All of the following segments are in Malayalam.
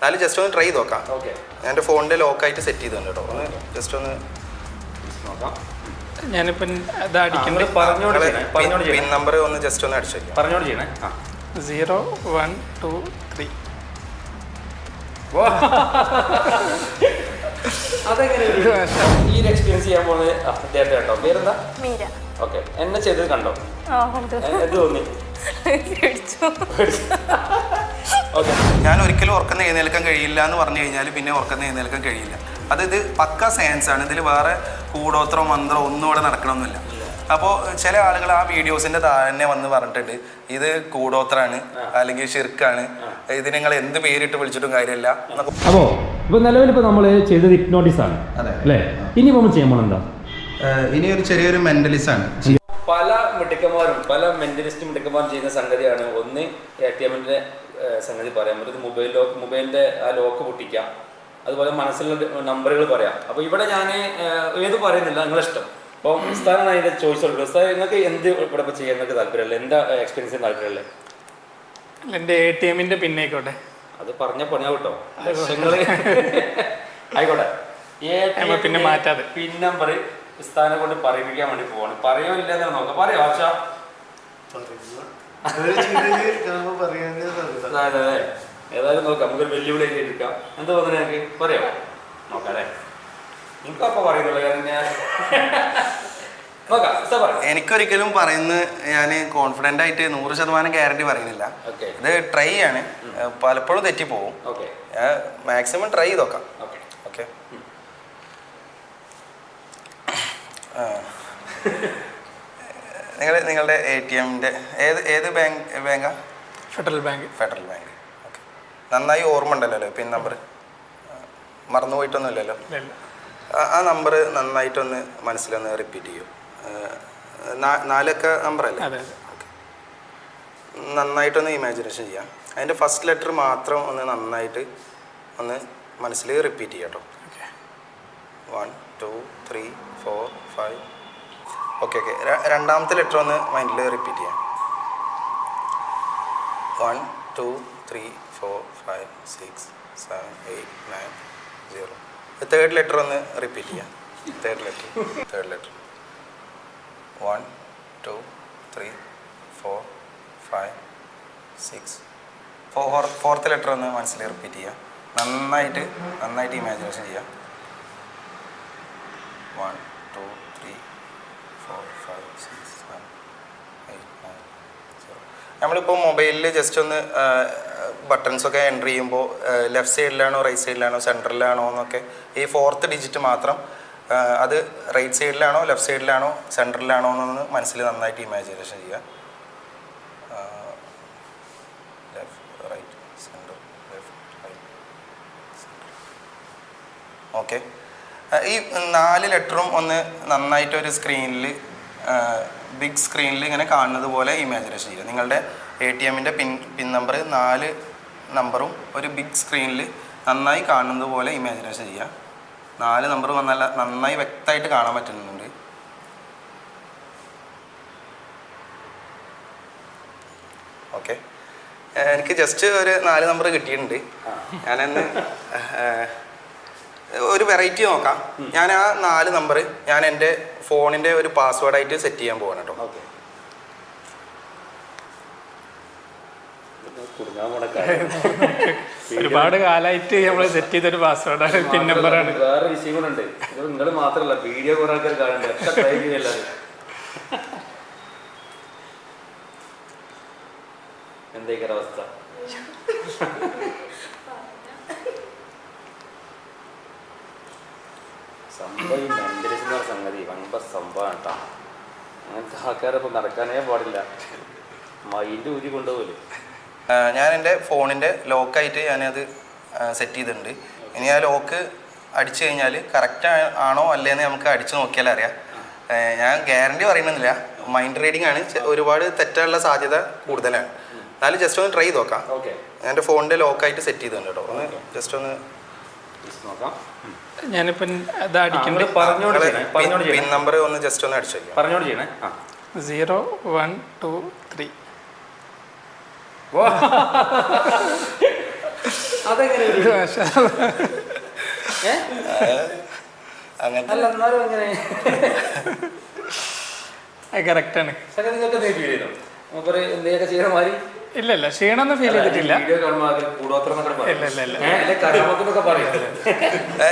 എന്നാലും ജസ്റ്റ് ഒന്ന് ട്രൈ ചെയ്ത് നോക്കാം. ഓക്കെ ഞാൻ എന്റെ ഫോണിന്റെ ലോക്കായിട്ട് സെറ്റ് ചെയ്തിട്ടുണ്ട് കേട്ടോ. ഒന്ന് ജസ്റ്റ് ഒന്ന് നോക്കാം. ഞാനിപ്പം ഇത് അടിക്കുന്നത് പിൻ നമ്പർ ഒന്ന് ജസ്റ്റ് ഒന്ന് അടിച്ചു വയ്ക്കാം പറഞ്ഞോട് ചെയ്യണേ. ആ. സീറോ വൺ ടു ത്രീ ഒരു- ഈ ഒരു എക്സ്പീരിയൻസ് ചെയ്യാൻ പോകുന്നത്? അദ്ദേഹത്തെ കേട്ടോ പേരെന്താ? മീര. ഓക്കെ എന്നെ ചെയ്തത് കണ്ടോ? എന്ത് തോന്നി? ഞാൻ ഒരിക്കലും ഉറക്കം എഴുന്നേൽക്കാൻ കഴിയില്ല എന്ന് പറഞ്ഞു കഴിഞ്ഞാൽ പിന്നെ ഉറക്കം എഴുന്നേൽക്കാൻ കഴിയില്ല. അത് ഇത് പക്ക സയൻസ് ആണ്. ഇതിൽ വേറെ കൂടോത്രോ മന്ത്രോ ഒന്നും ഇവിടെ നടക്കണമെന്നില്ല അപ്പോൾ ചില ആളുകൾ ആ വീഡിയോസിന്റെ താഴെ വന്ന് പറഞ്ഞിട്ടുണ്ട്. ഇത് കൂടോത്രാണ് അല്ലെങ്കിൽ ഷിർക്കാണ് ഇത് നിങ്ങൾ എന്ത് പേരിട്ട് വിളിച്ചിട്ടും കാര്യമില്ല. അപ്പോൾ ഇപ്പോൾ നിലവിൽ ഇപ്പോൾ നമ്മൾ ചെയ്തത് ഹിപ്നോട്ടിസ് ആണ്. അതെ. അല്ലേ? ഇനി നമ്മൾ ചെയ്യാൻ ഇനി ഒരു ചെറിയൊരു മെന്റലിസ്റ്റ് ആണ്. പല മിടുക്കന്മാരും പല മെന്റലിസ്റ്റ് മിടുക്കന്മാരും ചെയ്യുന്ന സംഗതിയാണ്. ഒന്ന് എ ടി എമ്മിന്റെ സംഗതി പറയാം. മറ്റൊരു മൊബൈൽ ലോക്ക് മൊബൈലിന്റെ ആ ലോക്ക് പൊട്ടിക്കാം. അതുപോലെ മനസ്സിലുള്ള നമ്പറുകൾ പറയാം. അപ്പോൾ ഇവിടെ ഞാൻ ഏത് പറയുന്നില്ല. നിങ്ങളിഷ്ടം. അപ്പോൾ ഉസ്താദാണ് അതിന്റെ ചോയ്സ് കൊടുക്കുക ഉസ്താദ് നിങ്ങൾക്ക് എന്ത് ഇവിടെ ഇപ്പോൾ ചെയ്യാൻ നിങ്ങൾക്ക് താല്പര്യമില്ല എന്താ എക്സ്പീരിയൻസ് താല്പര്യമല്ലേ എന്റെ എ ടി എമ്മിന്റെ പിന്നേക്കോട്ടെ അത് പറഞ്ഞ പണിയാ കേട്ടോ ലക്ഷങ്ങൾ. ആയിക്കോട്ടെ. പിന്നെ മാറ്റാതെ. പിൻ നമ്പർ സ്ഥാനം കൊണ്ട് പറയിപ്പിക്കാൻ വേണ്ടി പോവാണ്. പറയോ ഇല്ലെന്ന് നോക്കാം പറയോ. അതെ ഏതായാലും നോക്കാം. നമുക്കൊരു വെല്ലുവിളി ആയിട്ട് എടുക്കാം. എന്താ പറഞ്ഞ ഞങ്ങൾക്ക് പറയാം. നോക്കാല്ലേ നിങ്ങൾക്ക് അപ്പൊ പറയുന്നുള്ളൂ. കാരണം ഞാൻ നോക്കാം. എനിക്കൊരിക്കലും പറയുന്നത് ഞാൻ കോൺഫിഡന്റ് ആയിട്ട് നൂറ് ശതമാനം ഗ്യാരണ്ടി പറയുന്നില്ല. ഇത് ട്രൈ ആണ് പലപ്പോഴും തെറ്റിപ്പോവും. ഓക്കെ. മാക്സിമം ട്രൈ ചെയ്ത് നോക്കാം. ഓക്കെ. ഓക്കെ. നിങ്ങൾ നിങ്ങളുടെ എ ടി എമ്മിന്റെ ഏത് ഏത് bank ബാങ്കാ federal bank federal bank okay നന്നായി ഓർമ്മ ഉണ്ടല്ലോ പിൻ നമ്പർ മറന്നു പോയിട്ടൊന്നുമില്ലല്ലോ? ഇല്ല ആ- നമ്പർ നന്നായിട്ടൊന്ന് മനസ്സിലൊന്ന് റിപ്പീറ്റ് ചെയ്യൂ. നാലൊക്കെ നമ്പറല്ലേ അതെ നന്നായിട്ടൊന്ന് ഇമാജിനേഷൻ ചെയ്യാം. അതിന്റെ ഫസ്റ്റ് ലെറ്റർ മാത്രം ഒന്ന് നന്നായിട്ട് ഒന്ന് മനസ്സിൽ റിപ്പീറ്റ് ചെയ്യാം കേട്ടോ okay one two three four five okay okay രണ്ടാമത്തെ ലെറ്റർ ഒന്ന് മൈൻഡിൽ റിപ്പീറ്റ് ചെയ്യാം. One two three four five six seven eight nine zero third letter ഒന്ന് റിപ്പീറ്റ് ചെയ്യാം. Third letter third letter one two three four five six four fourth letter ഒന്ന് മനസ്സിൽ റിപ്പീറ്റ് ചെയ്യാം. നന്നായിട്ട് നന്നായിട്ട് ഇമാജിനേഷൻ ചെയ്യാം. One two three four five six seven eight nine നമ്മളിപ്പോൾ മൊബൈലിൽ ജസ്റ്റ് ഒന്ന് ബട്ടൺസ് ഒക്കെ എന്റർ ചെയ്യുമ്പോൾ ലെഫ്റ്റ് സൈഡിലാണോ റൈറ്റ് സൈഡിലാണോ സെന്ററിലാണോ എന്നൊക്കെ ഈ ഫോർത്ത് ഡിജിറ്റ് മാത്രം അത് റൈറ്റ് സൈഡിലാണോ ലെഫ്റ്റ് സൈഡിലാണോ സെന്ററിലാണോ എന്നൊന്ന് മനസ്സിൽ നന്നായിട്ട് ഇമാജിനേഷൻ ചെയ്യുക. റൈറ്റ് റൈറ്റ് ഓക്കെ ഈ നാല് ലെറ്ററും ഒന്ന് നന്നായിട്ട് ഒരു സ്ക്രീനിൽ ബിഗ് സ്ക്രീനിൽ ഇങ്ങനെ കാണുന്നത് പോലെ ഇമാജിനേഷൻ ചെയ്യുക നിങ്ങളുടെ എ ടി എമ്മിന്റെ പിൻ പിൻ നമ്പർ നാല് നമ്പറും ഒരു ബിഗ് സ്ക്രീനിൽ നന്നായി കാണുന്നത് പോലെ ഇമാജിനേഷൻ ചെയ്യുക നാല് നമ്പർ നല്ല നന്നായി വ്യക്തമായിട്ട് കാണാൻ പറ്റുന്നുണ്ട്. ഓക്കെ എനിക്ക് ജസ്റ്റ് ഒരു നാല് നമ്പർ കിട്ടിയിട്ടുണ്ട്. ഞാനന്ന് ഒരു വെറൈറ്റി നോക്കാം. ഞാൻ ആ നാല് നമ്പർ ഞാൻ എന്റെ ഫോണിന്റെ ഒരു പാസ്വേഡായിട്ട് സെറ്റ് ചെയ്യാൻ പോവാണ് കേട്ടോ ഒരുപാട് കാലായിട്ട് നമ്മൾ സെറ്റ് ചെയ്തൊരു പാസ്വേഡാണ് പിൻ നമ്പറാണ് വേറെ വിഷയം കൂടെ ഉണ്ട്. ഇത് നിങ്ങൾ മാത്രമല്ല വീഡിയോ കുറെ ആൾക്കാർ കാണുന്നുണ്ട്. എത്ര ട്രൈ എന്തൊക്കെയാണ് സംഭവം അന്തരിച്ചെന്ന് എന്ന് പറഞ്ഞ സംഗതി വമ്പ സംഭവമാണ് കേട്ടോ അങ്ങനത്തെ ആൾക്കാരപ്പോൾ നടക്കാനേ പാടില്ല. മൈൻഡ് ഊരി കൊണ്ടുപോകൽ ഏഹ്, ഞാൻ എന്റെ ഫോണിന്റെ ലോക്കായിട്ട് ഞാനത് സെറ്റ് ചെയ്തിട്ടുണ്ട്. ഇനി ആ ലോക്ക് അടിച്ചു കഴിഞ്ഞാൽ കറക്റ്റ് ആണോ അല്ലേന്ന് നമുക്ക് അടിച്ചു നോക്കിയാൽ അറിയാം. ഞാൻ ഗ്യാരണ്ടി പറയണമെന്നില്ല മൈൻഡ് റീഡിംഗ് ആണ്. ഒരുപാട് തെറ്റാനുള്ള സാധ്യത കൂടുതലാണ്. എന്നാലും ജസ്റ്റ് ഒന്ന് ട്രൈ ചെയ്ത് നോക്കാം എന്റെ ഫോണിന്റെ ലോക്കായിട്ട് സെറ്റ് ചെയ്തിട്ടുണ്ട് കേട്ടോ ഒന്ന് ജസ്റ്റ് ഒന്ന് നോക്കാം. ഞാനിപ്പം ഇത് അടിക്കുന്നത് പറഞ്ഞോട് ചെയ്യണേ പറഞ്ഞോട് പിൻ ചെയ്യണേ നമ്പർ ഒന്ന് ജസ്റ്റ് ഒന്ന് അടിച്ചു വയ്ക്കാം പറഞ്ഞോട് ചെയ്യണേ ആ. Zero one two three. അതെങ്ങനെ? അങ്ങനത്തെ അല്ല എന്നാലും എങ്ങനെ അത് കറക്റ്റാണ് നിങ്ങൾക്ക് ഫീൽ ചെയ്തോ? മൂപ്പര് എന്തെങ്കിലുമൊക്കെ ചെയ്യണ മാതിരി. ഇല്ല ഇല്ല ക്ഷീണമൊന്നും ഫീൽ ചെയ്തിട്ടില്ല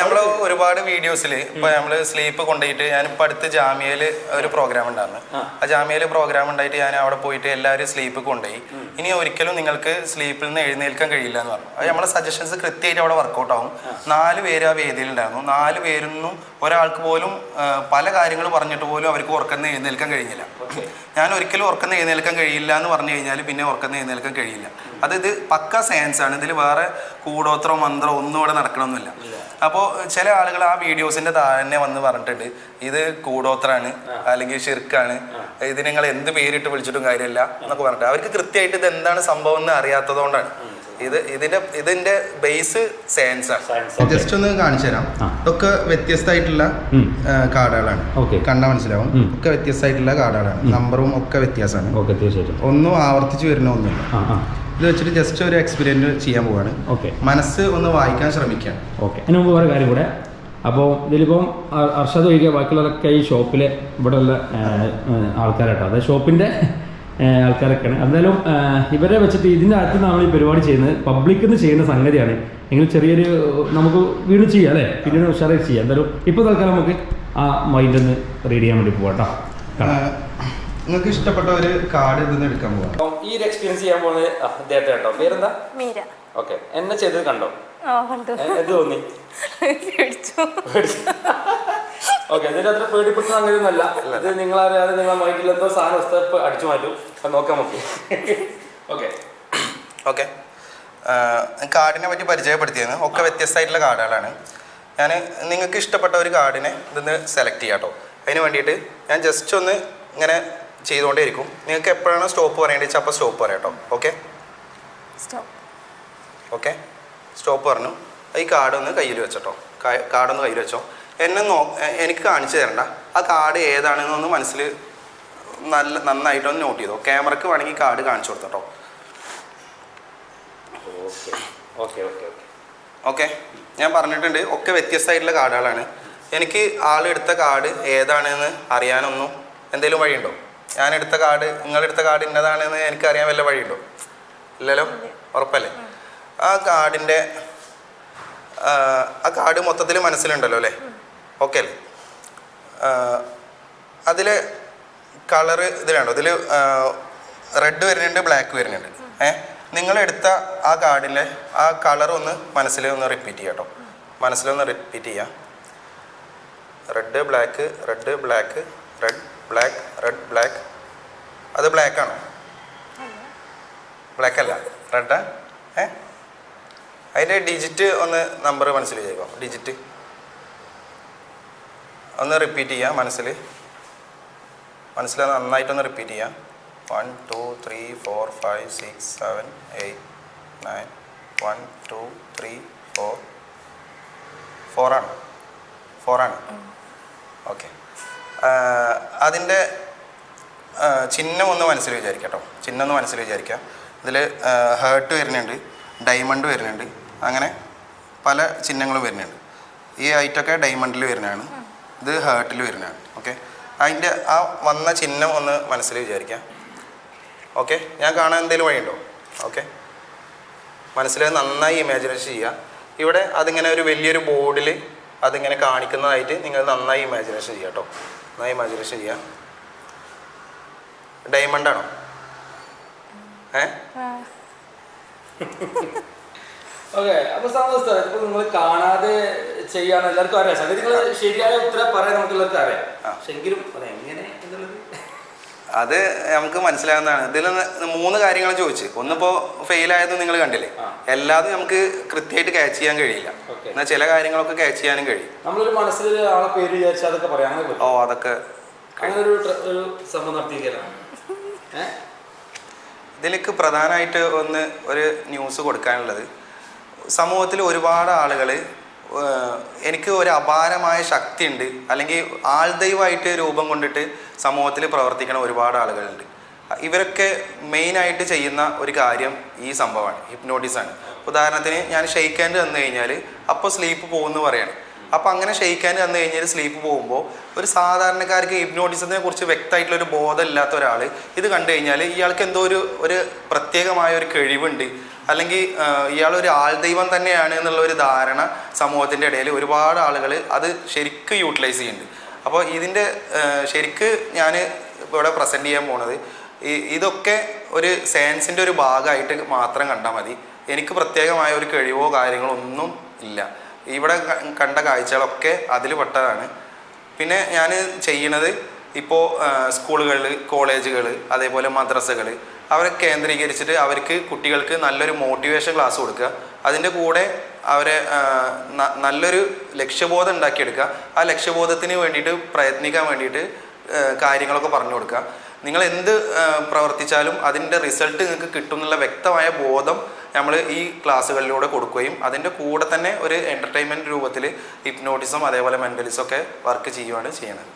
നമ്മൾ ഒരുപാട് വീഡിയോസിൽ ഇപ്പൊ നമ്മൾ സ്ലീപ്പ് കൊണ്ടുപോയിട്ട് ഞാൻ ഇപ്പൊ അടുത്ത് ജാമ്യയിൽ ഒരു പ്രോഗ്രാം ഉണ്ടായിരുന്നു. ആ. ജാമ്യയിൽ പ്രോഗ്രാം ഉണ്ടായിട്ട് ഞാൻ അവിടെ പോയിട്ട് എല്ലാവരും സ്ലീപ്പ് കൊണ്ടുപോയി ഇനി ഒരിക്കലും നിങ്ങൾക്ക് സ്ലീപ്പിൽ നിന്ന് എഴുന്നേൽക്കാൻ കഴിയില്ല എന്ന് പറഞ്ഞു. അത് നമ്മളെ സജഷൻസ് കൃത്യമായിട്ട് അവിടെ വർക്കൗട്ട് ആവും. നാല് പേര് ആ വേദിയിൽ ഉണ്ടായിരുന്നു. നാല് പേരൊന്നും ഒരാൾക്ക് പോലും പല കാര്യങ്ങൾ പറഞ്ഞിട്ട് പോലും അവർക്ക് ഉറക്കുന്ന എഴുന്നേൽക്കാൻ കഴിഞ്ഞില്ല. ഞാൻ ഒരിക്കലും ഉറക്കുന്ന എഴുന്നേൽക്കാൻ കഴിയില്ല എന്ന് പറഞ്ഞു കഴിഞ്ഞാൽ പിന്നെ ഉറക്കുന്ന എഴുന്നേൽക്കാൻ കഴിയില്ല. അത് ഇത് പക്ക സയൻസ് ആണ്. ഇതിൽ വേറെ കൂടോത്രോ മന്ത്രോ ഒന്നും ഇവിടെ നടക്കണമെന്നില്ല അപ്പോൾ ചില ആളുകൾ ആ വീഡിയോസിന്റെ താഴെ വന്ന് പറഞ്ഞിട്ടുണ്ട്. ഇത് കൂടോത്രാണ് അല്ലെങ്കിൽ ഷിർക്കാണ് ഇത് നിങ്ങൾ എന്ത് പേരിട്ട് വിളിച്ചിട്ടും കാര്യമില്ല എന്നൊക്കെ പറഞ്ഞിട്ട് അവർക്ക് കൃത്യമായിട്ട് ഇത് എന്താണ് സംഭവം എന്ന് അറിയാത്തതുകൊണ്ടാണ്. ഇത് ഇതിന്റെ ഇതിന്റെ ബേസ് സയൻസ് ആണ് ജസ്റ്റ് ഒന്ന് കാണിച്ചു തരാം. ഇതൊക്കെ വ്യത്യസ്തമായിട്ടുള്ള. കാർഡുകളാണ്. കണ്ടാൽ മനസ്സിലാവും. ഒക്കെ വ്യത്യസ്തമായിട്ടുള്ള കാർഡുകളാണ്. നമ്പറും ഒക്കെ വ്യത്യാസമാണ്. ഒന്നും ആവർത്തിച്ച് വരുന്ന ഒന്നുമില്ല. ഇത് വെച്ചിട്ട് ജസ്റ്റ് ഒരു എക്സ്പീരിയൻസ് ചെയ്യാൻ പോവാണ്. ഓക്കെ മനസ്സ് ഒന്ന് വായിക്കാൻ ശ്രമിക്കുകയാണ് ഓക്കെ അതിന് മുമ്പ് വേറെ കാര്യം കൂടെ. അപ്പോൾ ഇതിലിപ്പം അർഷദ് ഒഴികെ ബാക്കിയുള്ളവരൊക്കെ ഈ ഷോപ്പിലെ ഇവിടെയുള്ള ആൾക്കാരാട്ടോ. അതായത് ഷോപ്പിന്റെ ആൾക്കാരൊക്കെയാണ്. എന്തായാലും ഇവരെ വെച്ചിട്ട് ഇതിന്റെ അകത്ത് നമ്മൾ ഈ പരിപാടി ചെയ്യുന്നത് പബ്ലിക്കിൽ നിന്ന് ചെയ്യുന്ന സംഗതിയാണ്. എങ്കിലും ചെറിയൊരു നമുക്ക് വീണ്ടും ചെയ്യാം അല്ലേ? പിന്നീട് ഉഷാറായി ചെയ്യാം. എന്തായാലും ഇപ്പോൾ തൽക്കാലം നമുക്ക് ആ മൈൻഡ് ഒന്ന് റീഡ് ചെയ്യാൻ വേണ്ടി പോകാം കേട്ടോ നിങ്ങൾക്ക് ഇഷ്ടപ്പെട്ട ഒരു കാർഡ് ഇതെന്ന് എടുക്കാൻ പോവാം. അപ്പം ഈ ഒരു എക്സ്പീരിയൻസ് ചെയ്യാൻ പോകുന്നത് അദ്ദേഹത്തെ കേട്ടോ പേരെന്താ? മീര. ഓക്കെ. എന്നെ ചെയ്തത് കണ്ടോ? എന്ത് തോന്നി? ഓക്കെ ഇതിന്റെ അത്ര പേടിപ്പെടുത്തുന്ന അങ്ങനെയൊന്നുമല്ല. ഇത് നിങ്ങളറിയാതെ നിങ്ങളെ മൈൻഡിൽ എന്തോ സാധനം സ്റ്റെപ്പ് അടിച്ചു മാറ്റും. അത് നോക്കാം. നമുക്ക് ഓക്കെ. ഓക്കെ കാർഡിനെ പറ്റി പരിചയപ്പെടുത്തിയെന്ന് ഒക്കെ വ്യത്യസ്തമായിട്ടുള്ള കാർഡുകളാണ് ഞാൻ നിങ്ങൾക്ക് ഇഷ്ടപ്പെട്ട ഒരു കാർഡിനെ ഇതൊന്ന് സെലക്ട് ചെയ്യാം കേട്ടോ അതിന് വേണ്ടിയിട്ട് ഞാൻ ജസ്റ്റ് ഒന്ന് ഇങ്ങനെ ചെയ്തുകൊണ്ടേ ഇരിക്കും നിങ്ങൾക്ക് എപ്പോഴാണ് സ്റ്റോപ്പ് പറയേണ്ടത് വെച്ചാൽ അപ്പോൾ സ്റ്റോപ്പ് പറയാം കേട്ടോ ഓക്കെ? Stop okay? സ്റ്റോപ്പ് പറഞ്ഞു. ഈ കാർഡ് ഒന്ന് കയ്യിൽ വെച്ചോട്ടോ കാർഡൊന്ന് കയ്യിൽ വെച്ചോ. എന്നെ നോ എനിക്ക് കാണിച്ചു തരണ്ട. ആ കാർഡ് ഏതാണെന്നൊന്ന് മനസ്സിൽ നല്ല നന്നായിട്ടൊന്ന് നോട്ട് ചെയ്തോ. ക്യാമറക്ക് വേണമെങ്കിൽ കാർഡ് കാണിച്ചു കൊടുത്തോട്ടോ okay okay okay okay. Okay? ഞാൻ പറഞ്ഞിട്ടുണ്ട് ഒക്കെ വ്യത്യസ്തമായിട്ടുള്ള കാർഡുകളാണ്. എനിക്ക് ആളെടുത്ത കാർഡ് ഏതാണെന്ന് അറിയാനൊന്നും എന്തെങ്കിലും വഴിയുണ്ടോ? ഞാൻ എടുത്ത കാർഡ് നിങ്ങളെടുത്ത കാർഡ് ഇന്നതാണെന്ന് എനിക്ക് അറിയാൻ വല്ല വഴിയുണ്ടോ? ഇല്ലല്ലോ? ഉറപ്പല്ലേ? ആ കാർഡിന്റെ ആ കാർഡ് മൊത്തത്തിൽ മനസ്സിലുണ്ടല്ലോ അല്ലേ? ഓക്കെ. അല്ലേ അതിൽ കളറ് ഇതിലുണ്ടോ ഇതിൽ റെഡ് വരുന്നുണ്ട് ബ്ലാക്ക് വരുന്നുണ്ട്. ഏ? നിങ്ങളെടുത്ത ആ കാർഡിലെ ആ കളർ ഒന്ന് മനസ്സിൽ ഒന്ന് റിപ്പീറ്റ് ചെയ്യാം കേട്ടോ മനസ്സിലൊന്ന് റിപ്പീറ്റ് ചെയ്യാം. Red black red black red black red black അത് ബ്ലാക്ക് ആണോ? ബ്ലാക്ക് അല്ല. റെഡാ ഏ? അതിന്റെ ഡിജിറ്റ് ഒന്ന് നമ്പർ മനസ്സിൽ ചെയ്തോ ഡിജിറ്റ് ഒന്ന് റിപ്പീറ്റ് ചെയ്യാം മനസ്സിൽ. മനസ്സിൽ നന്നായിട്ടൊന്ന് റിപ്പീറ്റ് ചെയ്യാം. One two three four five six seven eight nine one two three four ഫോറാണ് ഫോറാണ് ഓക്കെ അതിന്റെ ചിഹ്നം ഒന്ന് മനസ്സിൽ വിചാരിക്കാം കേട്ടോ. ചിഹ്നം ഒന്ന് മനസ്സിൽ വിചാരിക്കാം. ഇതിൽ ഹേർട്ട് വരുന്നുണ്ട് ഡയമണ്ട് വരുന്നുണ്ട് അങ്ങനെ പല ചിഹ്നങ്ങളും വരുന്നുണ്ട്. ഈ ഐറ്റൊക്കെ ഡയമണ്ടിൽ വരുന്നതാണ്. ഇത് ഹേർട്ടിൽ വരുന്നതാണ് ഓക്കെ അതിന്റെ ആ വന്ന ചിഹ്നം ഒന്ന് മനസ്സിൽ വിചാരിക്കാം. ഓക്കെ ഞാൻ കാണാൻ എന്തെങ്കിലും വഴിയുണ്ടോ? ഓക്കെ മനസ്സിൽ നന്നായി ഇമാജിനേഷൻ ചെയ്യുക. ഇവിടെ അതിങ്ങനെ ഒരു വലിയൊരു ബോർഡിൽ അതിങ്ങനെ കാണിക്കുന്നതായിട്ട് നിങ്ങൾ നന്നായി ഇമാജിനേഷൻ ചെയ്യുക കേട്ടോ നന്നായി ഇമാജിനേഷൻ ചെയ്യുക. ഡയമണ്ട് ആണോ? ഏ? ഓക്കെ അപ്പൊ സമസ്ത ഇപ്പൊ നിങ്ങൾ കാണാതെ ചെയ്യാൻ എല്ലാവർക്കും അറിയാം. സംഗതി നിങ്ങൾ ശരിയായ ഉത്തരം പറയാൻ നമുക്ക് എല്ലാവർക്കും അറിയാം. പക്ഷെ എങ്കിലും അത് എങ്ങനെ എന്നുള്ളത്? അത് നമുക്ക് മനസ്സിലാകുന്നതാണ് ഇതിൽ മൂന്ന് കാര്യങ്ങൾ ചോദിച്ചു. ഒന്നിപ്പോ ഫെയിൽ ആയത് നിങ്ങൾ കണ്ടില്ലേ. എല്ലാതും നമുക്ക് കൃത്യമായിട്ട് ക്യാച്ച് ചെയ്യാൻ കഴിയില്ല. എന്നാൽ ചില കാര്യങ്ങളൊക്കെ ക്യാച്ച് ചെയ്യാനും കഴിയും. നമ്മളൊരു മനസ്സിൽ ആളെ പേര് വിചാരിച്ചാൽ അതൊക്കെ പറയാം. ഓ അതൊക്കെ അങ്ങനെ ഒരു സംഭവം നടത്തിയിരിക്കലാണ് ഇതിലേക്ക് പ്രധാനമായിട്ട് ഒന്ന് ഒരു ന്യൂസ് കൊടുക്കാനുള്ളത്. സമൂഹത്തിൽ ഒരുപാട് ആളുകൾ എനിക്ക് ഒരു അപാരമായ ശക്തി ഉണ്ട് അല്ലെങ്കിൽ ആൾദൈവമായിട്ട് രൂപം കൊണ്ടിട്ട് സമൂഹത്തിൽ പ്രവർത്തിക്കുന്ന ഒരുപാട് ആളുകളുണ്ട്. ഇവരൊക്കെ മെയിനായിട്ട് ചെയ്യുന്ന ഒരു കാര്യം ഈ സംഭവമാണ് ഹിപ്നോട്ടിസാണ്. ഉദാഹരണത്തിന് ഞാൻ ഷെയ്ക്ക് ഹാൻഡ് തന്നു കഴിഞ്ഞാൽ അപ്പോൾ സ്ലീപ്പ് പോകുമെന്ന് പറയാണ്. അപ്പോൾ അങ്ങനെ ഷെയ്ക്ക് ഹാൻഡ് തന്നു കഴിഞ്ഞാൽ സ്ലീപ്പ് പോകുമ്പോൾ ഒരു സാധാരണക്കാർക്ക് ഹിപ്നോട്ടിസത്തിനെ കുറിച്ച് വ്യക്തമായിട്ടുള്ള ഒരു ബോധമില്ലാത്ത ഒരാൾ ഇത് കണ്ടു കഴിഞ്ഞാൽ ഇയാൾക്ക് എന്തോ ഒരു ഒരു പ്രത്യേകമായ ഒരു കഴിവുണ്ട്. അല്ലെങ്കിൽ ഇയാളൊരു ആൾദൈവം തന്നെയാണ് എന്നുള്ള ഒരു ധാരണ സമൂഹത്തിന്റെ ഇടയിൽ ഒരുപാട് ആളുകൾ അത് ശരിക്ക് യൂട്ടിലൈസ് ചെയ്യുന്നുണ്ട്. അപ്പോൾ ഇതിന്റെ ശരിക്ക് ഞാൻ ഇവിടെ പ്രസന്റ് ചെയ്യാൻ പോണത് ഇതൊക്കെ ഒരു സയൻസിന്റെ ഒരു ഭാഗമായിട്ട് മാത്രം കണ്ടാൽ മതി. എനിക്ക് പ്രത്യേകമായ ഒരു കഴിവോ കാര്യങ്ങളോ ഒന്നും ഇല്ല. ഇവിടെ കണ്ട കാഴ്ചകളൊക്കെ അതിൽ പെട്ടതാണ്. പിന്നെ ഞാൻ ചെയ്യണത് ഇപ്പോൾ സ്കൂളുകളിൽ കോളേജുകൾ അതേപോലെ മദ്രസകൾ അവരെ കേന്ദ്രീകരിച്ചിട്ട് അവർക്ക് കുട്ടികൾക്ക് നല്ലൊരു മോട്ടിവേഷൻ ക്ലാസ് കൊടുക്കുക. അതിന്റെ കൂടെ അവരെ നല്ലൊരു ലക്ഷ്യബോധം ഉണ്ടാക്കിയെടുക്കുക. ആ ലക്ഷ്യബോധത്തിന് വേണ്ടിയിട്ട് പ്രയത്നിക്കാൻ വേണ്ടിയിട്ട് കാര്യങ്ങളൊക്കെ പറഞ്ഞു കൊടുക്കുക. നിങ്ങൾ എന്ത് പ്രവർത്തിച്ചാലും അതിന്റെ റിസൾട്ട് നിങ്ങൾക്ക് കിട്ടും എന്നുള്ള വ്യക്തമായ ബോധം നമ്മൾ ഈ ക്ലാസ്സുകളിലൂടെ കൊടുക്കുകയും അതിന്റെ കൂടെ തന്നെ ഒരു എന്റർടൈൻമെന്റ് രൂപത്തിൽ ഹിപ്നോട്ടിസം അതേപോലെ മെന്റലിസം ഒക്കെ വർക്ക് ചെയ്യുകയാണ് ചെയ്യുന്നത്.